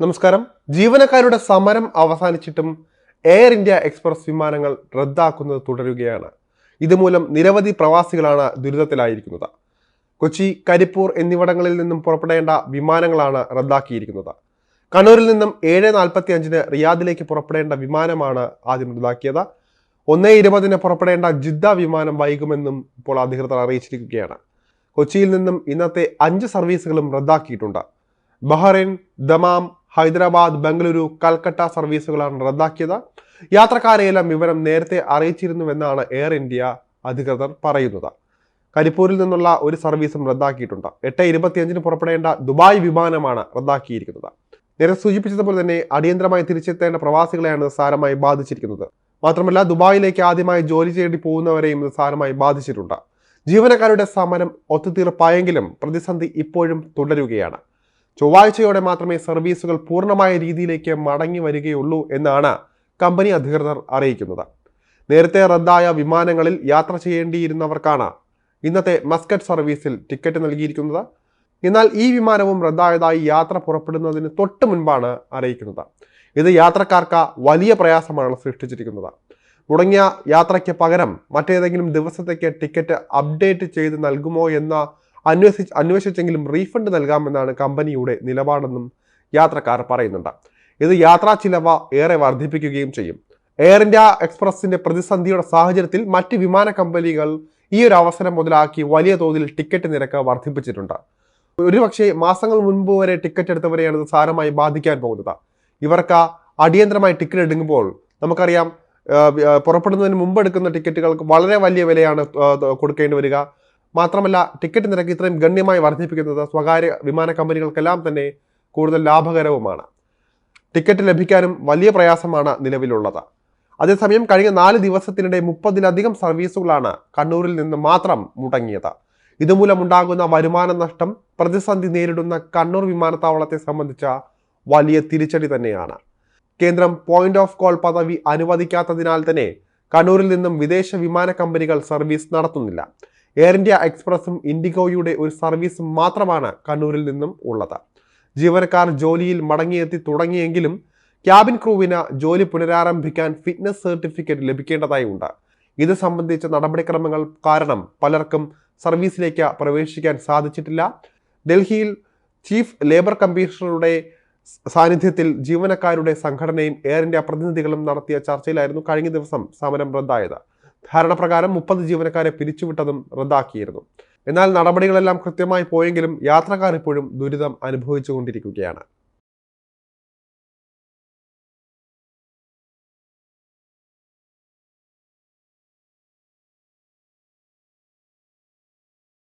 നമസ്കാരം. ജീവനക്കാരുടെ സമരം അവസാനിച്ചിട്ടും എയർ ഇന്ത്യ എക്സ്പ്രസ് വിമാനങ്ങൾ റദ്ദാക്കുന്നത് തുടരുകയാണ്. ഇതുമൂലം നിരവധി പ്രവാസികളാണ് ദുരിതത്തിലായിരിക്കുന്നത്. കൊച്ചി കരിപ്പൂർ എന്നിവിടങ്ങളിൽ നിന്നും പുറപ്പെടേണ്ട വിമാനങ്ങളാണ് റദ്ദാക്കിയിരിക്കുന്നത്. കണ്ണൂരിൽ നിന്നും ഏഴ് നാൽപ്പത്തി അഞ്ചിന് റിയാദിലേക്ക് പുറപ്പെടേണ്ട വിമാനമാണ് ആദ്യം റദ്ദാക്കിയത്. ഒന്നേ ഇരുപതിന് പുറപ്പെടേണ്ട ജിദ്ദ വിമാനം വൈകുമെന്നും ഇപ്പോൾ അധികൃതർ അറിയിച്ചിരിക്കുകയാണ്. കൊച്ചിയിൽ നിന്നും ഇന്നത്തെ അഞ്ച് സർവീസുകളും റദ്ദാക്കിയിട്ടുണ്ട്. ബഹ്റൈൻ ദമാം ഹൈദരാബാദ് ബംഗളൂരു കൽക്കട്ട സർവീസുകളാണ് റദ്ദാക്കിയത്. യാത്രക്കാരെയെല്ലാം വിവരം നേരത്തെ അറിയിച്ചിരുന്നുവെന്നാണ് എയർ ഇന്ത്യ അധികൃതർ പറയുന്നത്. കരിപ്പൂരിൽ നിന്നുള്ള ഒരു സർവീസും റദ്ദാക്കിയിട്ടുണ്ട്. എട്ട് ഇരുപത്തിയഞ്ചിന് പുറപ്പെടേണ്ട ദുബായ് വിമാനമാണ് റദ്ദാക്കിയിരിക്കുന്നത്. നേരെ സൂചിപ്പിച്ചതുപോലെ തന്നെ അടിയന്തരമായി തിരിച്ചെത്തേണ്ട പ്രവാസികളെയാണ് സാരമായി ബാധിച്ചിരിക്കുന്നത്. മാത്രമല്ല ദുബായിലേക്ക് ആദ്യമായി ജോലി ചെയ്യേണ്ടി പോകുന്നവരെയും ഇത് സാരമായി ബാധിച്ചിട്ടുണ്ട്. ജീവനക്കാരുടെ സമരം ഒത്തുതീർപ്പായെങ്കിലും പ്രതിസന്ധി ഇപ്പോഴും തുടരുകയാണ്. ചൊവ്വാഴ്ചയോടെ മാത്രമേ സർവീസുകൾ പൂർണമായ രീതിയിലേക്ക് മടങ്ങി വരികയുള്ളൂ എന്നാണ് കമ്പനി അധികൃതർ അറിയിക്കുന്നത്. നേരത്തെ റദ്ദായ വിമാനങ്ങളിൽ യാത്ര ചെയ്യേണ്ടിയിരുന്നവർക്കാണ് ഇന്നത്തെ മസ്കറ്റ് സർവീസിൽ ടിക്കറ്റ് നൽകിയിരിക്കുന്നത്. എന്നാൽ ഈ വിമാനവും റദ്ദായതായി യാത്ര പുറപ്പെടുന്നതിന് തൊട്ട് മുൻപാണ് അറിയിക്കുന്നത്. ഇത് യാത്രക്കാർക്ക് വലിയ പ്രയാസമാണ് സൃഷ്ടിച്ചിരിക്കുന്നത്. മുടങ്ങിയ യാത്രയ്ക്ക് പകരം മറ്റേതെങ്കിലും ദിവസത്തേക്ക് ടിക്കറ്റ് അപ്ഡേറ്റ് ചെയ്ത് നൽകുമോ എന്ന അന്വേഷിച്ച് അന്വേഷിച്ചെങ്കിലും റീഫണ്ട് നൽകാമെന്നാണ് കമ്പനിയുടെ നിലപാടെന്നും യാത്രക്കാർ പറയുന്നുണ്ട്. ഇത് യാത്രാ ചിലവ് ഏറെ വർദ്ധിപ്പിക്കുകയും ചെയ്യും. എയർ ഇന്ത്യ എക്സ്പ്രസിന്റെ പ്രതിസന്ധിയുടെ സാഹചര്യത്തിൽ മറ്റ് വിമാന കമ്പനികൾ ഈ ഒരു അവസരം മുതലാക്കി വലിയ തോതിൽ ടിക്കറ്റ് നിരക്ക് വർദ്ധിപ്പിച്ചിട്ടുണ്ട്. ഒരുപക്ഷെ മാസങ്ങൾ മുൻപ് വരെ ടിക്കറ്റ് എടുത്തവരെയാണ് ഇത് സാരമായി ബാധിക്കാൻ പോകുന്നത്. ഇവർക്ക് അടിയന്തരമായി ടിക്കറ്റ് എടുക്കുമ്പോൾ നമുക്കറിയാം പുറപ്പെടുന്നതിന് മുമ്പ് എടുക്കുന്ന ടിക്കറ്റുകൾക്ക് വളരെ വലിയ വിലയാണ് കൊടുക്കേണ്ടി വരിക. മാത്രമല്ല ടിക്കറ്റ് നിരക്ക് ഇത്രയും ഗണ്യമായി വർദ്ധിപ്പിക്കുന്നത് സ്വകാര്യ വിമാന കമ്പനികൾക്കെല്ലാം തന്നെ കൂടുതൽ ലാഭകരവുമാണ്. ടിക്കറ്റ് ലഭിക്കാനും വലിയ പ്രയാസമാണ് നിലവിലുള്ളത്. അതേസമയം കഴിഞ്ഞ നാല് ദിവസത്തിനിടെ മുപ്പതിലധികം സർവീസുകളാണ് കണ്ണൂരിൽ നിന്ന് മാത്രം മുടങ്ങിയത്. ഇതുമൂലമുണ്ടാകുന്ന വരുമാന നഷ്ടം പ്രതിസന്ധി നേരിടുന്ന കണ്ണൂർ വിമാനത്താവളത്തെ സംബന്ധിച്ച വലിയ തിരിച്ചടി തന്നെയാണ്. കേന്ദ്രം പോയിന്റ് ഓഫ് കോൾ പദവി അനുവദിക്കാത്തതിനാൽ തന്നെ കണ്ണൂരിൽ നിന്നും വിദേശ വിമാന കമ്പനികൾ സർവീസ് നടത്തുന്നില്ല. എയർ ഇന്ത്യ എക്സ്പ്രസും ഇൻഡിഗോയുടെ ഒരു സർവീസ് മാത്രമാണ് കണ്ണൂരിൽ നിന്നും ഉള്ളത്. ജീവനക്കാർ ജോലിയിൽ മടങ്ങിയെത്തി തുടങ്ങിയെങ്കിലും ക്യാബിൻ ക്രൂവിന് ജോലി പുനരാരംഭിക്കാൻ ഫിറ്റ്നസ് സർട്ടിഫിക്കറ്റ് ലഭിക്കേണ്ടതായി ഉണ്ട്. ഇത് സംബന്ധിച്ച നടപടിക്രമങ്ങൾ കാരണം പലർക്കും സർവീസിലേക്ക് പ്രവേശിക്കാൻ സാധിച്ചിട്ടില്ല. ഡൽഹിയിൽ ചീഫ് ലേബർ കമ്മീഷണറുടെ സാന്നിധ്യത്തിൽ ജീവനക്കാരുടെ സംഘടനയും എയർ ഇന്ത്യ പ്രതിനിധികളും നടത്തിയ ചർച്ചയിലായിരുന്നു കഴിഞ്ഞ ദിവസം സമരം റദ്ദായത്. ധാരണപ്രകാരം മുപ്പത് ജീവനക്കാരെ പിരിച്ചുവിട്ടതും റദ്ദാക്കിയിരുന്നു. എന്നാൽ നടപടികളെല്ലാം കൃത്യമായി പോയെങ്കിലും യാത്രക്കാർ ഇപ്പോഴും ദുരിതം അനുഭവിച്ചുകൊണ്ടിരിക്കുകയാണ്.